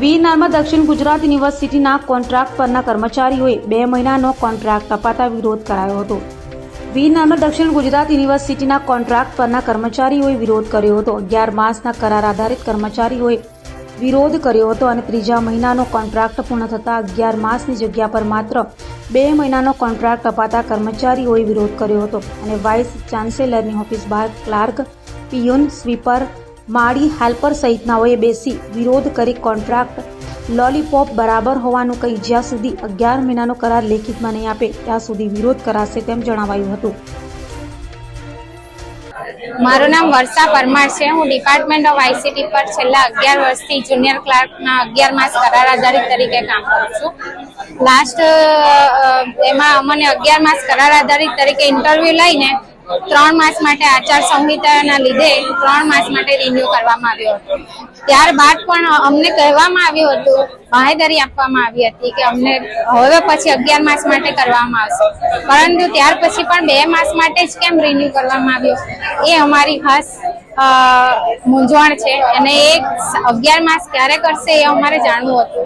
વીરનારમાં દક્ષિણ ગુજરાત યુનિવર્સિટીના કોન્ટ્રાક્ટ પરના કર્મચારીઓએ બે મહિનાનો કોન્ટ્રાક્ટ અપાતા વિરોધ કરાયો હતો. વીરનારમાં દક્ષિણ ગુજરાત યુનિવર્સિટીના કોન્ટ્રાક્ટ પરના કર્મચારીઓએ વિરોધ કર્યો હતો. અગિયાર માસના કરાર આધારિત કર્મચારીઓએ વિરોધ કર્યો હતો અને ત્રીજા મહિનાનો કોન્ટ્રાક્ટ પૂર્ણ થતાં અગિયાર માસની જગ્યા પર માત્ર બે મહિનાનો કોન્ટ્રાક્ટ અપાતા કર્મચારીઓએ વિરોધ કર્યો હતો અને વાઇસ ચાન્સેલરની ઓફિસ બહાર ક્લાર્ક, પિયુન, સ્વીપર, માળી, હેલ્પર સહિતનાઓએ બેસી વિરોધ કરી કોન્ટ્રાક્ટ લોલીપોપ બરાબર હોવાનું કહી જ્યાં સુધી અગિયાર મહિનાનો કરાર લેખિતમાં નહીં આપે, ત્યાં સુધી વિરોધ કરાશે તેમ જણાવાયું હતું. મારું નામ વર્ષા પરમાર છે. હું ડિપાર્ટમેન્ટ ઓફ આઈસીટી પર છેલ્લા અગિયાર વર્ષથી જુનિયર ક્લાર્કના અગિયાર માસ કરાર આધારિત તરીકે કામ કરું છું. લાસ્ટ એમાં અમને અગિયાર માસ કરાર આધારિત તરીકે ઇન્ટરવ્યુ લઈને ત્રણ માસ માટે આચાર સંહિતાના લીધે ત્રણ માસ માટે રિન્યુ કરવામાં આવ્યો હતો. ત્યારબાદ પણ અમને કહેવામાં આવ્યું હતું, બાહેધરી આપવામાં આવી હતી કે અમને હવે પછી અગિયાર માસ માટે કરવામાં આવશે. પરંતુ ત્યાર પછી પણ બે માસ માટે જ કેમ રિન્યુ કરવામાં આવ્યો? એ અમારી ખાસ મૂંઝવણ છે અને એ અગિયાર માસ ક્યારે કરશે એ અમારે જાણવું હતું.